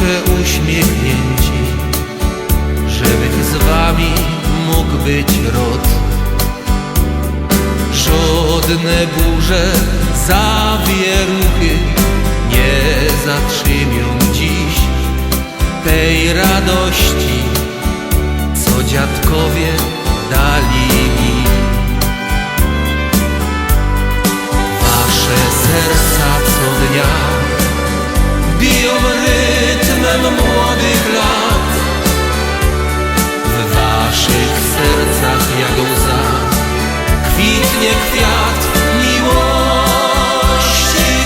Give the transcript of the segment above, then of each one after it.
Zawsze uśmiechnięci Żeby z wami mógł być rod. Żadne burze, zawieruchy Nie zatrzymią dziś tej radości Co dziadkowie Kwitnie kwiat miłości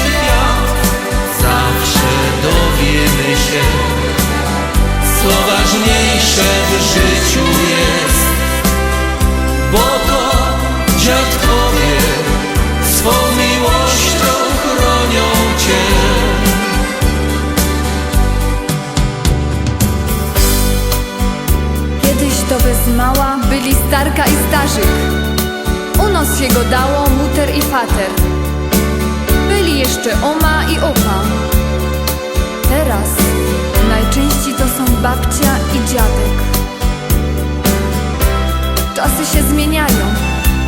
kwiat. Zawsze dowiemy się Co ważniejsze w życiu jest. Bo to dziadkowie Swą miłością chronią cię. Kiedyś to bez mała byli starka i starzyk. U nos się go dało muter i fater. Byli jeszcze oma i opa. Teraz najczęściej to są babcia i dziadek. Czasy się zmieniają,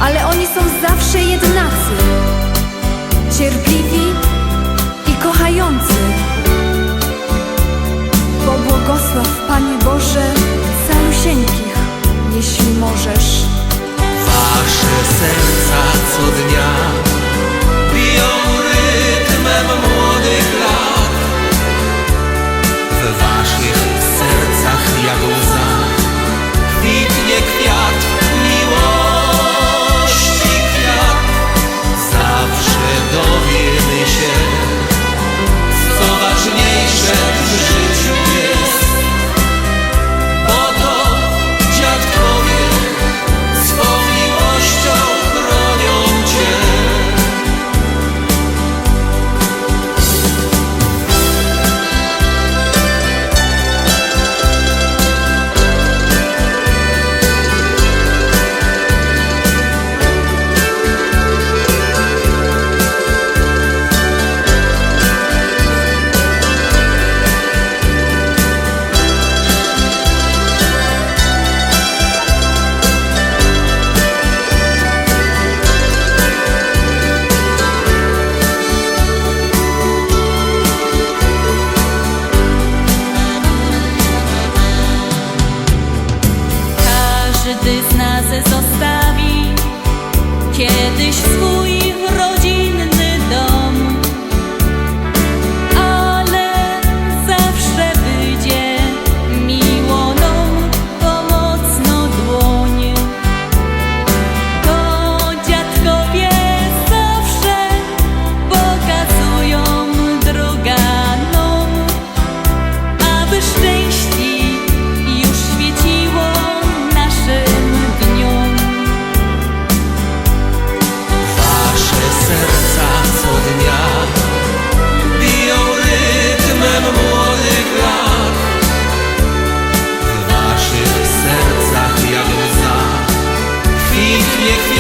ale oni są zawsze jednacy. każdy z nas zostawi kiedyś swój. nikt nie.